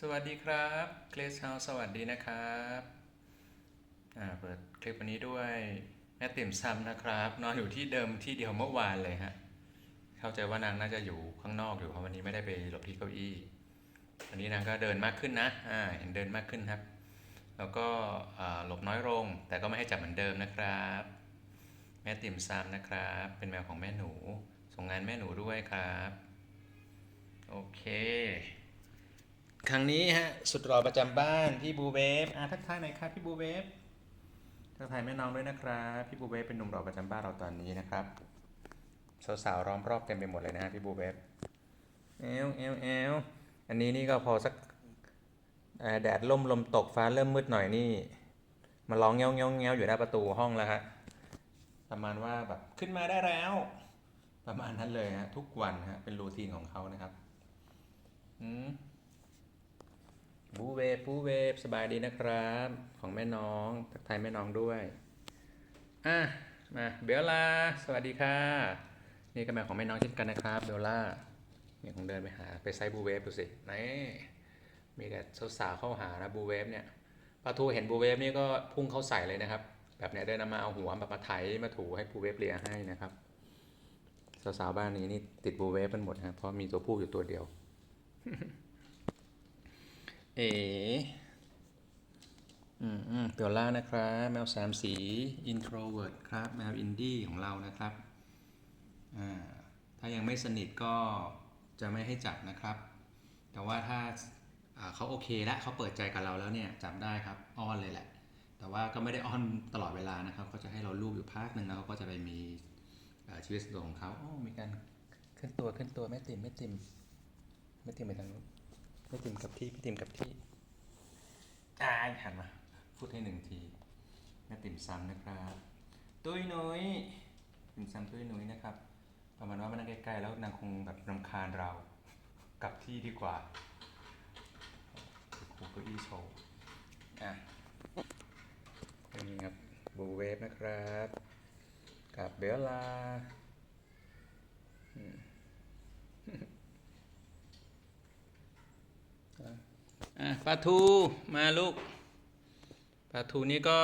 สวัสดีครับเกรซเฮาสวัสดีนะครับเปิดคลิปวันนี้ด้วยแม่ติ่มซำนะครับ นอนอยู่ที่เดิมที่เดียวเมื่อวานเลยฮะ เข้าใจว่านางน่าจะอยู่ข้างนอกอยู่เพราะวันนี้ไม่ได้ไปหลบที่เก้าอี้ วันนี้นางก็เดินมากขึ้นนะอ่าเห็นเดินมากขึ้นครับ แล้วก็หลบน้อยลง แต่ก็ไม่ให้จับเหมือนเดิมนะครับ แม่ติ่มซำนะครับ เป็นแมวของแม่หนู ส่งงานแม่หนูด้วยครับ โอเค ครั้งนี้ฮะสุดหล่อประจำบ้านพี่บูเวฟอะทักทายหน่อยครับพี่บูเวฟทักทายแม่น้องด้วยนะครับพี่บูเวฟเป็นหนุ่มหล่อประจำบ้านเราตอนนี้นะครับสาวๆล้อมรอบเต็มไปหมดเลยนะฮะพี่บูเวฟเอวเอวเอวอันนี้นี่ก็พอสักแดดล่มลมตกฟ้าเริ่มมืดหน่อยนี่ มาร้องเงี้ยวเงี้ยวเงี้ยวอยู่หน้าประตูห้องแล้วฮะประมาณว่าแบบขึ้นมาได้แล้ว ประมาณนั้นเลยฮะทุกวันฮะเป็นรูทีนของเขานะครับ อืม บูเวฟบูเวฟสบายดีนะครับ ของแม่น้องทักทายแม่น้องด้วยอะมาเบลล่าสวัสดีค่ะ นี่ก็แมวของแม่น้องเช่นกันนะครับเบลล่าเนี่ยคงเดินไปหาไปไซบูเวฟดูสินี่มีแต่สาวๆเข้าหานะบูเวฟเนี่ยปลาทูเห็นบูเวฟนี่ก็พุ่งเข้าใส่เลยนะครับ แบบเนี้ยเดินมาเอาหัวมาประไถมาถูให้บูเวฟเลียให้นะครับสาวๆบ้านนี้นี่ติดบูเวฟกันหมดนะเพราะมีตัวผู้อยู่ตัวเดียว เออืมอืมเปียวล่านะครับ แมวสามสี introvert ครับ แมวอินดี้ของเรานะครับ อ่า ถ้ายังไม่สนิทก็จะไม่ให้จับนะครับ แต่ว่าถ้าเขาโอเคแล้วเขาเปิดใจกับเราแล้วเนี่ยจับได้ครับ อ้อนเลยแหละ แต่ว่าก็ไม่ได้อ้อนตลอดเวลานะครับเขาจะให้เราลูบอยู่พักหนึ่งแล้วเขาก็จะไปมีชีวิตส่วนตัวของเขาโอ้มีการขึ้นตัวขึ้นตัวแม่ติมแม่ติมแม่ติมไปทางนู้น ไม่ติมกับที่ไม่ติมกับที่อ่าหันมา พูดให้หนึ่งทีแม่ติ่มซ้ำนะครับตุ้ยนุ้ยติ่มซ้ำตุ้ยนุ้ยนะครับ ประมาณว่ามันนั่งใกล้ๆแล้วนางคงแบบรำคาญเรา กลับที่ดีกว่าครูเก้าอี้โชว์อะนี่ครับบูเวฟนะครับ กับเบลลาอืม อะ ปลาทูมาลูกปลาทูนี่ก็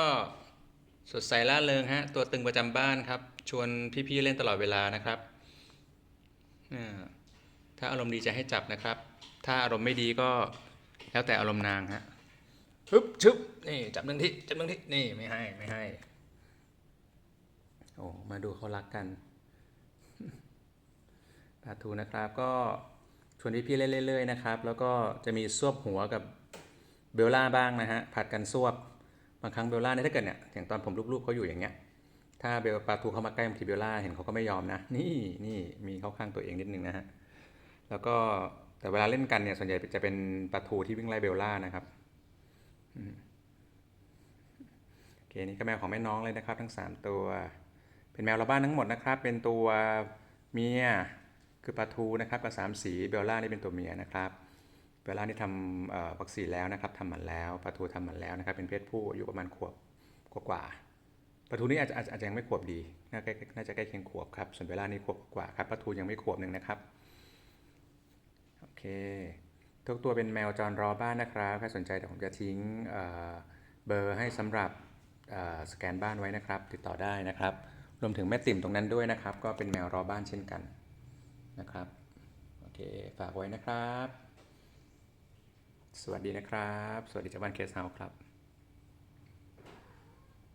สดใสล่าเริงฮะตัวตึงประจำบ้านครับ ชวนพี่ๆเล่นตลอดเวลานะครับ ถ้าอารมณ์ดีจะให้จับนะครับ ถ้าอารมณ์ไม่ดีก็แล้วแต่อารมณ์นางฮะฮึบชึบนี่จับหนึ่งที่จับหนึ่งที่นี่ไม่ให้ไม่ให้โอ้มาดูเขารักกันปลาทูนะครับก็ ชวนพี่ๆเล่นเรื่อยๆนะครับ แล้วก็จะมีซวบหัวกับเบลล่าบ้างนะฮะ ผัดกันซวบบางครั้งเบลล่าเนี่ยถ้าเกิดเนี่ย อย่างตอนผมลูกๆเขาอยู่อย่างเงี้ย ถ้าเบลปลาทูเข้ามาใกล้บางทีเบลล่าเห็นเขาก็ไม่ยอมนะ นี่นี่มีเข้าข้างตัวเองนิดนึงนะฮะ แล้วก็แต่เวลาเล่นกันเนี่ยส่วนใหญ่จะเป็นปลาทูที่วิ่งไล่เบลล่านะครับโอเคนี่ก็แมวของแม่น้องเลยนะครับ ทั้งสามตัว เป็นแมวเราบ้านทั้งหมดนะครับ เป็นตัวเมีย คือปลาทูนะครับกับสามสีเบลล่านี่เป็นตัวเมียนะครับเบลล่านี่ทำวัคซีนแล้วนะครับทำหมันแล้วปลาทูทำหมันแล้วนะครับ เป็นเพศผู้อายุประมาณขวบกว่าๆปลาทูนี่อาจจะอาจจะยังไม่ขวบดีน่าน่าจะใกล้เคียงขวบครับส่วนเบลล่านี่ขวบกว่าครับปลาทูยังไม่ขวบหนึ่งนะครับโอเคทุกตัวเป็นแมวจรรอบ้านนะครับใครสนใจเดี๋ยวผมจะทิ้งเบอร์ให้สำหรับสแกนบ้านไว้นะครับ ติดต่อได้นะครับ รวมถึงแม่ติ่มตรงนั้นด้วยนะครับ ก็เป็นแมวรอบ้านเช่นกัน นะครับ โอเค ฝากไว้นะครับ สวัสดีนะครับ สวัสดีจากบ้านเคสเฮาส์ครับ